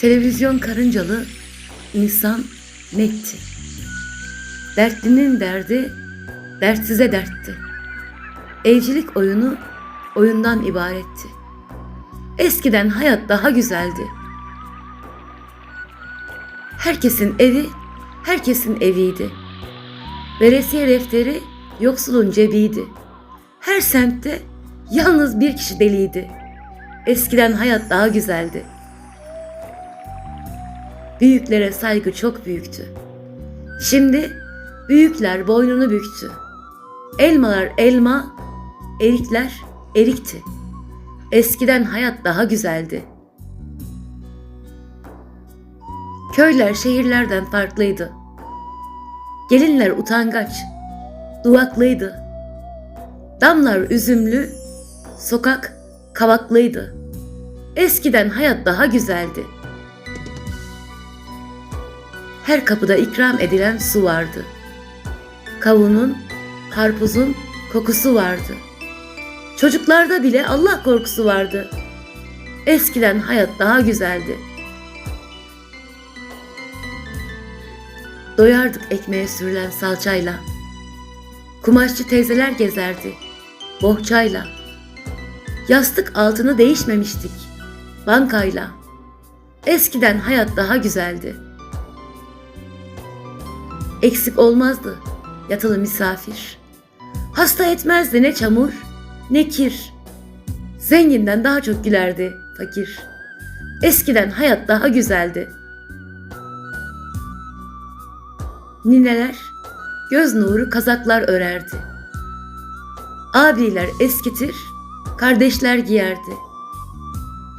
Televizyon karıncalı, insan netti. Dertlinin derdi, dertsize dertti. Evcilik oyunu oyundan ibaretti. Eskiden hayat daha güzeldi. Herkesin evi, herkesin eviydi. Veresiye defteri yoksulun cebiydi. Her semtte yalnız bir kişi deliydi. Eskiden hayat daha güzeldi. Büyüklere saygı çok büyüktü. Şimdi büyükler boynunu büktü. Elmalar elma, erikler erikti. Eskiden hayat daha güzeldi. Köyler şehirlerden farklıydı. Gelinler utangaç, duvaklıydı. Damlar üzümlü, sokak kavaklıydı. Eskiden hayat daha güzeldi. Her kapıda ikram edilen su vardı. Kavunun, karpuzun kokusu vardı. Çocuklarda bile Allah korkusu vardı. Eskiden hayat daha güzeldi. Doyardık ekmeğe sürülen salçayla. Kumaşçı teyzeler gezerdi bohçayla. Yastık altını değişmemiştik bankayla. Eskiden hayat daha güzeldi. Eksik olmazdı yatılı misafir. Hasta etmezdi ne çamur ne kir. Zenginden daha çok gülerdi fakir. Eskiden hayat daha güzeldi. Nineler göz nuru kazaklar örerdi. Abiler eskitir, kardeşler giyerdi.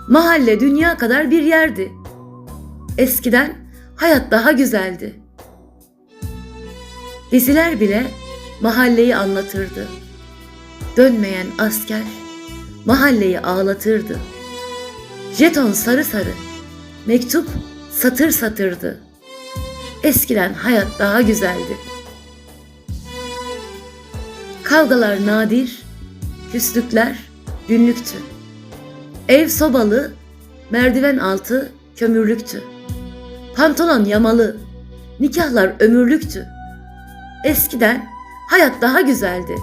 Mahalle dünya kadar bir yerdi. Eskiden hayat daha güzeldi. Diziler bile mahalleyi anlatırdı. Dönmeyen asker mahalleyi ağlatırdı. Jeton sarı sarı, mektup satır satırdı. Eskiden hayat daha güzeldi. Kavgalar nadir, küslükler günlüktü. Ev sobalı, merdiven altı kömürlüktü. Pantolon yamalı, nikahlar ömürlüktü. Eskiden hayat daha güzeldi.